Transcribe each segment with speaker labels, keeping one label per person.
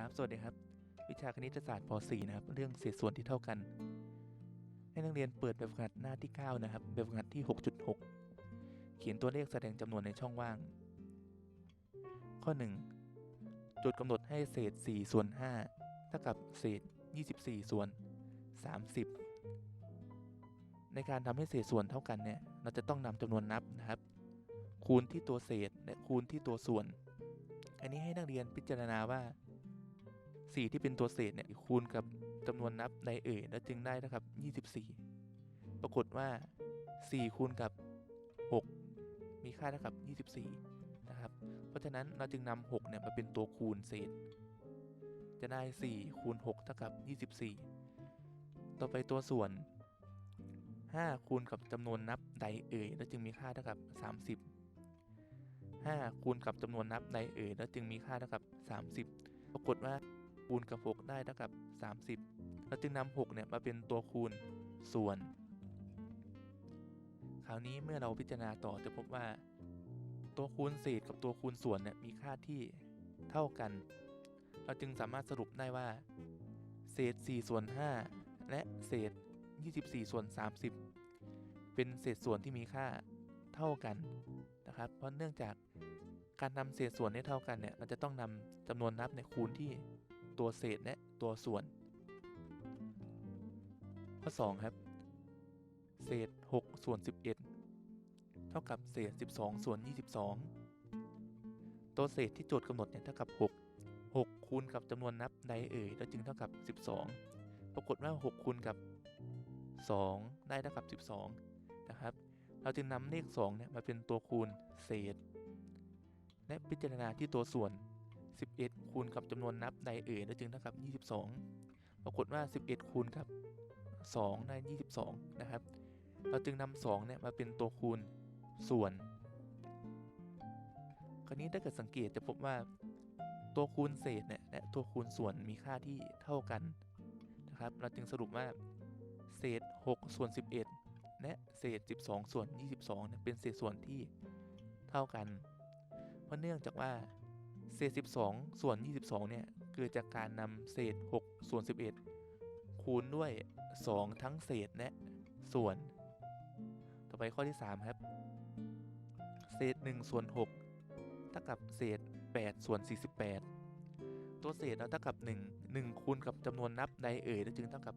Speaker 1: ครับ สวัสดีครับ วิชาคณิตศาสตร์ป .4 นะครับ เรื่องเศษส่วนที่เท่ากัน ให้นักเรียนเปิดแบบฝึกหัดหน้าที่ 9 นะครับ แบบฝึกหัดที่ 6.6 เขียนตัวเลขแสดงจำนวนในช่องว่าง ข้อ 1 โจทย์กำหนดให้เศษ 4 ส่วน 5 เท่ากับเศษ 24 ส่วน 30 ในการทำให้เศษส่วนเท่ากันเนี่ย เราจะต้องนำจำนวนนับนะครับ คูณที่ตัวเศษและคูณที่ตัวส่วน อันนี้ให้นักเรียนพิจารณาว่า 4 ที่เป็นตัวเศษเนี่ยคูณกับจำนวนนับใดเอ่ยแล้วจึงได้เท่ากับ 24 ปรากฏว่า 4 คูณกับ 6 มีค่าเท่ากับ 24 นะครับ เพราะฉะนั้นเราจึงนำ6เนี่ยมาเป็นตัวคูณเศษ จะได้ 4 คูณ 6 เท่ากับ 24 ต่อไปตัวส่วน 5 คูณกับจำนวนนับใดเอ่ยแล้วจึงมีค่าเท่ากับ 30 5 คูณกับจำนวนนับใดเอ่ยแล้วจึงมีค่าเท่ากับ 30 ปรากฏว่า คูณกับ 6 ได้เท่ากับ 30 เราจึงนำ6เนี่ยมาเป็นตัวคูณส่วน คราวนี้เมื่อเราพิจารณาต่อจะพบว่า ตัวคูณเศษกับตัวคูณส่วนเนี่ยมีค่าที่เท่ากัน เราจึงสามารถสรุปได้ว่า เศษ 4 ส่วน 5 และเศษ 24 ส่วน 30 เป็นเศษส่วนที่มีค่าเท่ากันนะครับ เพราะเนื่องจากการนำเศษส่วนให้เท่ากันเนี่ยเราจะต้องนำจำนวนนับเนี่ยคูณที่ ตัวเศษและตัวส่วน ข้อ 2 ครับ เศษ 6 ส่วน 11 เท่ากับเศษ 12 ส่วน 22 ตัวเศษที่โจทย์กำหนดเนี่ยเท่ากับ 6 6 คูณกับจำนวนนับใดเอ่ยแล้วจึงเท่ากับ 12 ปรากฏว่า 6 คูณกับ 2 ได้เท่ากับ 12 นะครับ เราจึงนำเลข2เนี่ยมาเป็นตัวคูณเศษ และพิจารณาที่ตัวส่วน 11 คูณกับจำนวนนับใดเอ่ยแล้วจึงเท่ากับ 22 ปรากฏว่า 11 คูณกับ 2 ได้ 22 นะครับ เราจึงนำ2เนี่ยมาเป็นตัวคูณส่วน คราวนี้ถ้าเกิดสังเกตจะพบว่าตัวคูณเศษเนี่ยและตัวคูณส่วนมีค่าที่เท่ากันนะครับ เราจึงสรุปว่า เศษ 6 ส่วน 11 และเศษ 12 ส่วน 22เนี่ยเป็นเศษส่วนที่เท่ากัน เพราะเนื่องจากว่า เศษ 12 ส่วน 22 เนี่ย เกิดจากการนำเศษ 6 ส่วน 11 คูณด้วย 2 ทั้งเศษและส่วน ต่อไปข้อที่ 3 ครับ เศษ 1 ส่วน 6 เท่ากับเศษ 8 ส่วน 48 ตัวเศษเราเท่ากับ 1 1 คูณกับจำนวนนับใดเอ่ยจึงเท่ากับ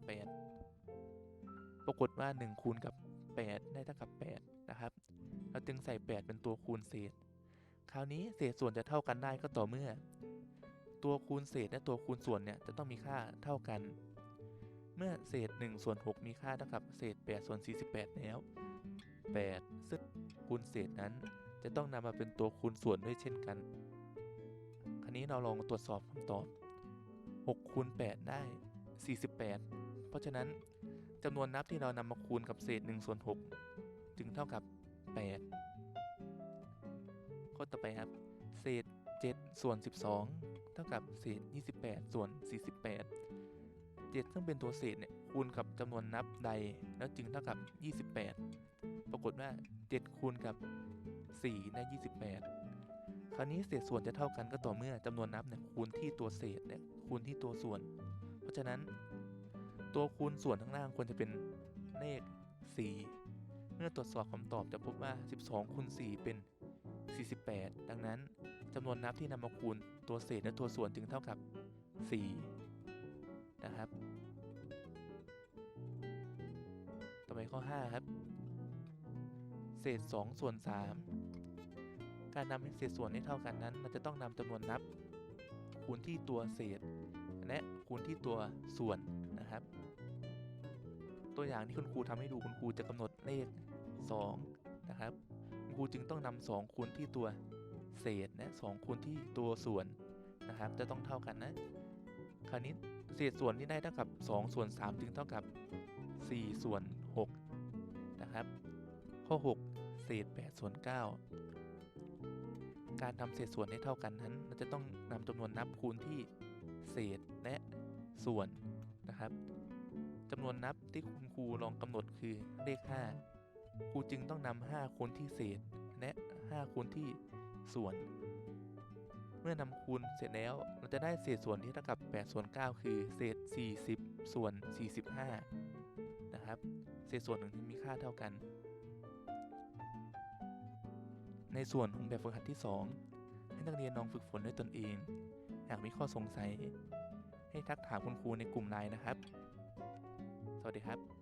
Speaker 1: 8 ปรากฏว่า 1 คูณกับ 8 ได้เท่ากับ 8 นะครับ เราจึงใส่ 8 เป็นตัวคูณเศษ คราวนี้เศษส่วนจะเท่ากันได้ก็ต่อเมื่อ ตัวคูณเศษและตัวคูณส่วนเนี่ยจะต้องมีค่าเท่ากัน เมื่อเศษ1ส่วน6มีค่าเท่ากับเศษ8ส่วน48 แล้ว 8 ซึ่งคูณเศษนั้นจะต้องนำมาเป็นตัวคูณส่วนด้วยเช่นกัน คราวนี้เราลองตรวจสอบคำตอบ 6 คูณ 8 ได้ 48 เพราะฉะนั้นจำนวนนับที่เรานำมาคูณกับเศษ1ส่วน6จึงเท่ากับ 8 ข้อต่อไปครับ เศษ 7 ส่วน 12 เท่ากับเศษ 28 ส่วน 48 7 ซึ่งเป็นตัวเศษเนี่ยคูณกับจำนวนนับใดแล้วจึงเท่ากับ 28 ปรากฏว่า 7 คูณกับ 4 ได้ 28 คราวนี้เศษส่วนจะเท่ากันก็ต่อเมื่อจำนวนนับเนี่ยคูณที่ตัวเศษเนี่ยคูณที่ตัวส่วน เพราะฉะนั้น ตัวคูณส่วนข้างล่างควรจะเป็นเลข 4 เมื่อตรวจสอบคำตอบจะพบว่า 12คูณ4เป็น 48 ดังนั้นจำนวนนับที่นำมาคูณตัวเศษและตัวส่วนจึงเท่ากับ 4 นะครับ ต่อไปข้อ 5 ครับ เศษ 2 ส่วน 3 การนำให้เศษส่วนให้เท่ากันนั้น เราจะต้องนำจำนวนนับ คูณที่ตัวเศษ และคูณที่ตัวส่วนนะครับ ตัวอย่างที่คุณครูทำให้ดูคุณครูจะกำหนดเลข 2 นะครับ รูจึงต้องนำ2คูณที่ตัวเศษและ2คูณที่ตัวส่วนนะครับ จะต้องเท่ากันนะคราวนี้เศษส่วนที่ได้เท่ากับ 2 ส่วน 3 จึงเท่ากับ 4 ส่วน6นะครับ ข้อ 6 เศษ 8 ส่วน 9 การทำเศษส่วนให้เท่ากันนั้นเราจะต้องนำจำนวนนับคูณที่เศษและส่วนนะครับจำนวนนับที่คุณครูลองกำหนดคือเลข 5 ครูจึงต้องนำ5คูณที่เศษ และ5คูณที่ส่วน เมื่อนำคูณเสร็จแล้วเราจะได้เศษส่วนที่เท่ากับ8ส่วน9คือเศษ 40 ส่วน 45 นะครับ เศษส่วนหนึ่งที่มีค่าเท่ากัน ในส่วนของแบบฝึกหัดที่ 2 ให้นักเรียนลองฝึกฝนด้วยตนเอง หากมีข้อสงสัย ให้ทักถามคุณครูในกลุ่มไลน์นะครับ สวัสดีครับ